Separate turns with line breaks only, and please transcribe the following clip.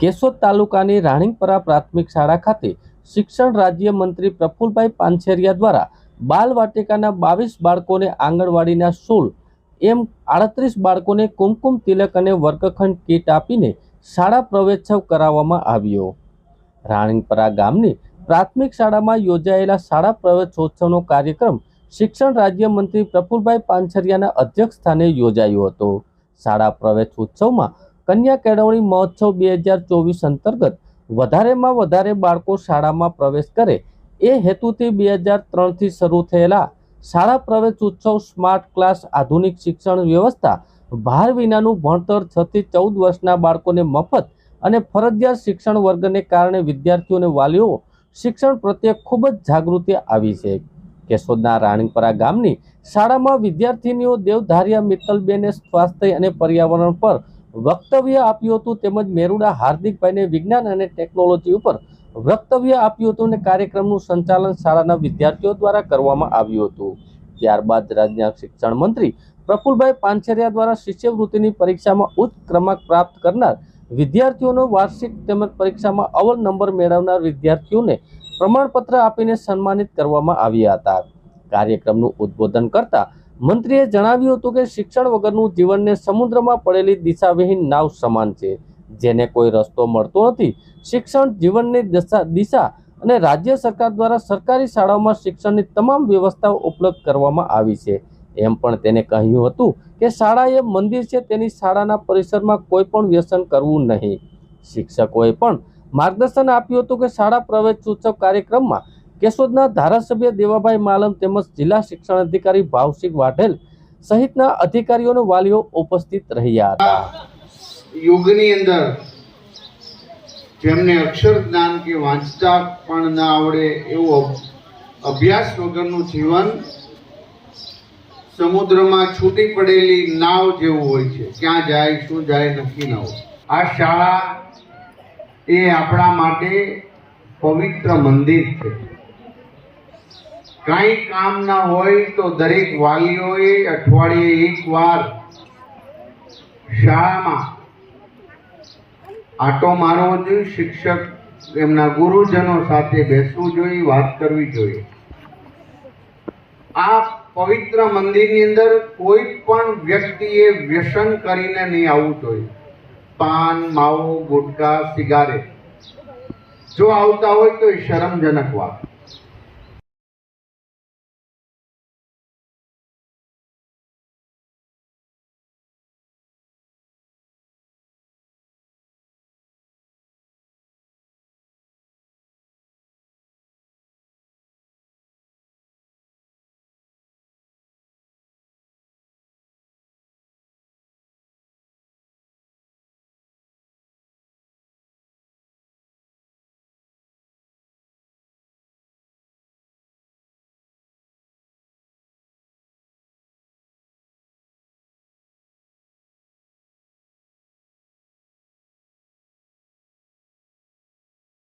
કેશોદ તાલુકાની રાણીપરા પ્રાથમિક શાળા ખાતે શિક્ષણ રાજ્ય મંત્રી પ્રફુલભાઈ પાનછેરિયા દ્વારા બાલ વાટિકાના બાવીસ બાળકોને આંગણવાડીના સોળ એમ આડત્રીસ બાળકોને કુમકુમ તિલક અને વર્ગખંડ કીટ આપીને શાળા પ્રવેશોત્સવ કરાવવામાં આવ્યો. રાણીપરા ગામની પ્રાથમિક શાળામાં યોજાયેલા શાળા પ્રવેશોત્સવનો કાર્યક્રમ શિક્ષણ રાજ્યમંત્રી પ્રફુલભાઈ પાનછરિયાના અધ્યક્ષ સ્થાને યોજાયો હતો. શાળા પ્રવેશ ઉત્સવમાં કન્યા કેળવણી મહોત્સવ બે હજાર ચોવીસ અંતર્ગત વધારેમાં વધારે બાળકો શાળામાં પ્રવેશ કરે એ હેતુથી બે હજાર ત્રણથી શરૂ થયેલા શાળા પ્રવેશ ઉત્સવ સ્માર્ટ ક્લાસ આધુનિક શિક્ષણ વ્યવસ્થા ભાર વિનાનું ભણતર છથી ચૌદ વર્ષના બાળકોને મફત અને ફરજિયાત શિક્ષણ વર્ગને કારણે વિદ્યાર્થીઓ અને વાલીઓ શિક્ષણ પ્રત્યે ખૂબ જ જાગૃતિ આવી છે. કેશોદના રાણીપરા ગામની શાળામાં વિદ્યાર્થીનીઓ દેવધારિયા મિત્તલબેને સ્વાસ્થ્ય અને પર્યાવરણ પર વક્તવ્ય આપ્યું હતું તેમજ મેરુડા હાર્દિકભાઈને વિજ્ઞાન અને ટેકનોલોજી ઉપર વક્તવ્ય આપ્યું હતું અને કાર્યક્રમનું સંચાલન શાળાના વિદ્યાર્થીઓ દ્વારા કરવામાં આવ્યું હતું. ત્યારબાદ રાજ્યના શિક્ષણ મંત્રી પ્રફુલભાઈ પાનછેરિયા દ્વારા શિષ્યવૃત્તિની પરીક્ષામાં ઉચ્ચ ક્રમાંક પ્રાપ્ત કરનાર વિદ્યાર્થીઓનો વાર્ષિક તેમજ પરીક્ષામાં અવ્વલ નંબર મેળવનાર વિદ્યાર્થીઓને પ્રમાણપત્ર આપીને સન્માનિત કરવામાં આવ્યા હતા. કાર્યક્રમનું ઉદ્બોધન કરતા મંત્રીએ જણાવ્યું હતું કે શિક્ષણ વગરનું જીવનને સમુદ્રમાં પડેલી દિશાવિહીન નાવ સમાન છે. જેને કોઈ રસ્તો મળતો નથી, શિક્ષણ જીવનની દશા, દિશા અને રાજ્ય સરકાર દ્વારા સરકારી શાળાઓમાં શિક્ષણની તમામ વ્યવસ્થાઓ ઉપલબ્ધ કરવામાં આવી છે. એમ પણ તેને કહ્યું હતું કે શાળા એ મંદિર છે, તેની શાળાના પરિસરમાં કોઈ પણ વ્યસન કરવું નહીં. શિક્ષકોએ પણ માર્ગદર્શન આપ્યું હતું કે શાળા પ્રવેશ સૂચક કાર્યક્રમમાં કેશોદના ધારાસભ્ય દેવાભાઈ માલમ તેમજ જિલ્લા શિક્ષણ અધિકારી ભાવસિંહ વાઢેલ સહિતના અધિકારીઓનો વાલીઓ ઉપસ્થિત રહ્યા હતા.
યુગની અંદર જેમને અક્ષર જ્ઞાન કે વાંચતા પણ ના આવડે એવું અભ્યાસ વગરનું જીવન સમુદ્રમાં છૂટી પડેલી નાવ જેવું હોય છે. ક્યાં જાય, શું જાય નક્કી ન હોય. આ શાળા એ આપણા માટે પવિત્ર મંદિર છે. કાંઈ કામ ના હોય તો દરેક વાલીઓએ અઠવાડિયે એક વાર શાળામાં આટો મારવો જોઈએ, શિક્ષક એમના ગુરુજનો સાથે બેસવું જોઈએ, વાત કરવી જોઈએ. આ પવિત્ર મંદિરની અંદર કોઈ પણ વ્યક્તિએ વ્યસન કરીને નહીં આવવું જોઈએ. પાન, માવો, ગુટકા, સિગારેટ. જો આવતા હોય તો એ શરમજનક વાત.